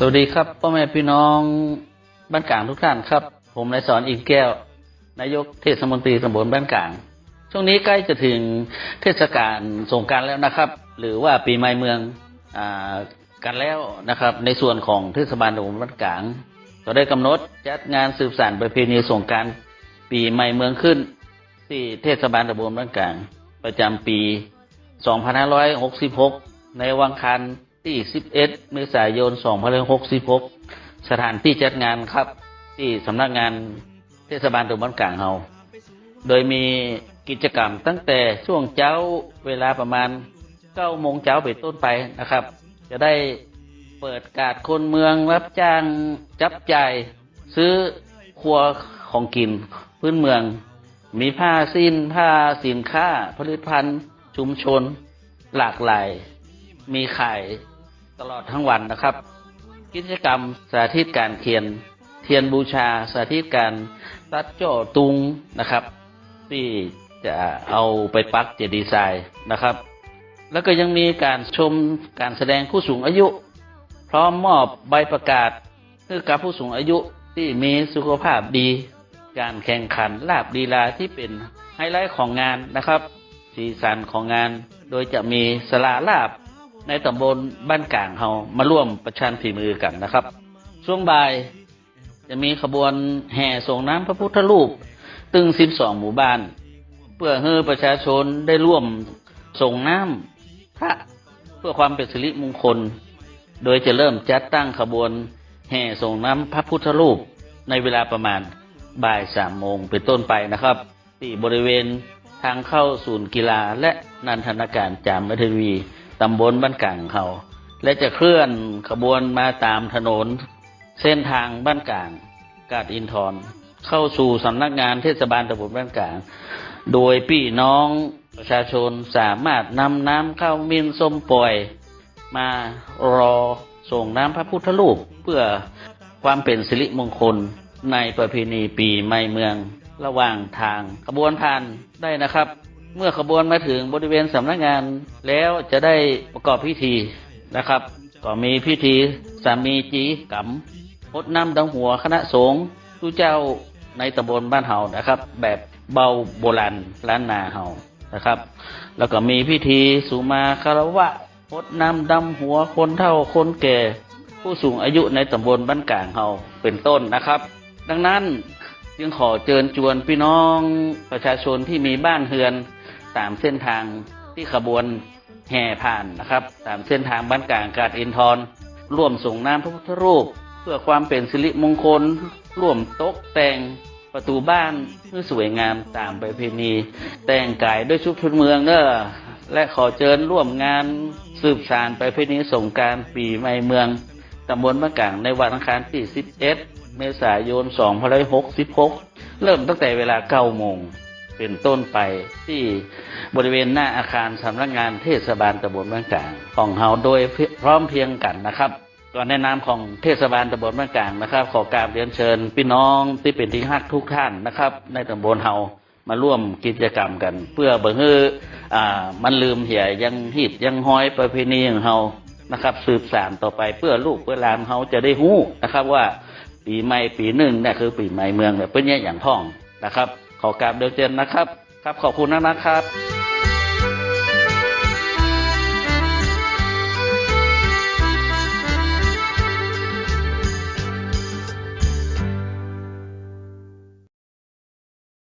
สวัสดีครับพ่อแม่พี่น้องบ้านกลางทุกท่านครับ ผมนายสอนอินแก้ว นายกเทศมนตรีตำบลบ้านกลาง ช่วงนี้ใกล้จะถึงเทศกาลสงการแล้วนะครับ หรือว่าปีใหม่เมืองอากันแล้วนะครับ ในส่วนของเทศบาลตำบลบ้านกลางก็ได้กำหนดจัดงานสืบสานประเพณีสงการปีใหม่เมืองขึ้น ที่เทศบาลตำบลบ้านกลาง ประจำปี 2566 ในวันอังคาร ที่ 11 เมษายน 2566 สถานที่จัดงานครับ ที่สำนักงานเทศบาลตำบลบ้านกลางเฮา โดยมีกิจกรรมตั้งแต่ช่วงเช้าเวลาประมาณ9โมงเช้าไปต้นไปนะครับ จะได้เปิดการคนเมืองรับจ้างจับจ่ายซื้อครัวของกินพื้นเมือง มีผ้าสิ้นผ้าสินค้า ผลิตภัณฑ์ชุมชนหลากหลาย มีขาย ตลอดทั้งวันนะครับ กิจกรรมสาธิตการเขียนเทียนบูชาสาธิตการตัดโจตุงนะครับ ที่จะเอาไปปักเจดีย์ทรายนะครับ แล้วก็ยังมีการชมการแสดงผู้สูงอายุ พร้อมมอบใบประกาศให้กับผู้สูงอายุที่มีสุขภาพดี การแข่งขันลาบลีลาที่เป็นไฮไลท์ของงานนะครับ สีสันของงานโดยจะมีสลาลาบ ในตำบลบ้านกลางเฮามาร่วมประชันฝีมือกันนะครับ ช่วงบ่ายจะมีขบวนแห่ส่งน้ำพระพุทธรูป ตึง12หมู่บ้าน เพื่อให้ประชาชนได้ร่วมส่งน้ำพระเพื่อความเป็นสิริมงคล โดยจะเริ่มจัดตั้งขบวนแห่ส่งน้ำพระพุทธรูปในเวลาประมาณบ่ายสามโมงเป็นต้นไปนะครับที่บริเวณทางเข้าศูนย์กีฬาและนันทนาการจามเทวี ตำบลบ้านกลางเขา และจะเคลื่อนขบวนมาตามถนน เส้นทางบ้านกลางกาดอินทรเข้าสู่สำนักงานเทศบาลตำบลบ้านกลาง โดยพี่น้องประชาชนสามารถนำน้ำข้าวมินส้มปล่อย มารอส่งน้ำพระพุทธรูปเพื่อความเป็นสิริมงคลในประเพณีปีใหม่เมืองระหว่างทางขบวนผ่านได้นะครับ เมื่อขบวนมาถึงบริเวณสำนักงานแล้วจะได้ประกอบพิธีนะครับ ก็มีพิธีสามีจีกำพดน้ำดังหัวคณะสงฆ์ผู้เจ้าในตำบลบ้านเฮานะครับ แบบเบาโบราณล้านนาเฮานะครับ แล้วก็มีพิธีสุมาคารวะพดน้ำดำหัวคนเฒ่าคนแก่ ผู้สูงอายุในตำบลบ้านกลางเฮาเป็นต้นนะครับ ดังนั้นจึงขอเชิญชวนพี่น้องประชาชนที่มีบ้านเฮือน ตามเส้นทางที่ขบวนแห่ผ่านนะครับ ตามเส้นทางบ้านกลางกาดอินทรร่วมส่งน้ำพระพุทธรูป เพื่อความเป็นสิริมงคล ร่วมตกแต่งประตูบ้านเพื่อสวยงามตามประเพณี แต่งกายด้วยชุดพื้นเมืองเนอและขอเชิญร่วมงานสืบสานประเพณีสงการปีใหม่เมืองตำบลมะกลางในวันอังคารที่11เมษายน2566 เริ่มตั้งแต่เวลา9โมง เป็นต้นไปที่บริเวณหน้าอาคารสำนักงานเทศบาลตำบลบานกลางของเฮาโดยพร้อมเพียงกันนะครับก่อนในนามของเทศบาลตำบลบานกลางนะครับ ขอกราบเรียนเชิญพี่น้องที่เป็นที่ฮักทุกท่านนะครับ ในตำบลเฮามาร่วมกิจกรรมกัน เพื่อเบิ่งให้อ่ามันลืมเหี่ยยังหิดยังห้อยประเพณีของเฮานะครับ สืบสานต่อไปเพื่อลูกเพื่อหลานเฮาจะได้หู้นะครับว่าปีใหม่ปีหนึ่งเนี่ยคือปีใหม่เมืองเนี่ยเป็นเนี่อย่างท่องนะครับ ขอกราบเดียวเจนนะครับ ครับขอบคุณนะครับ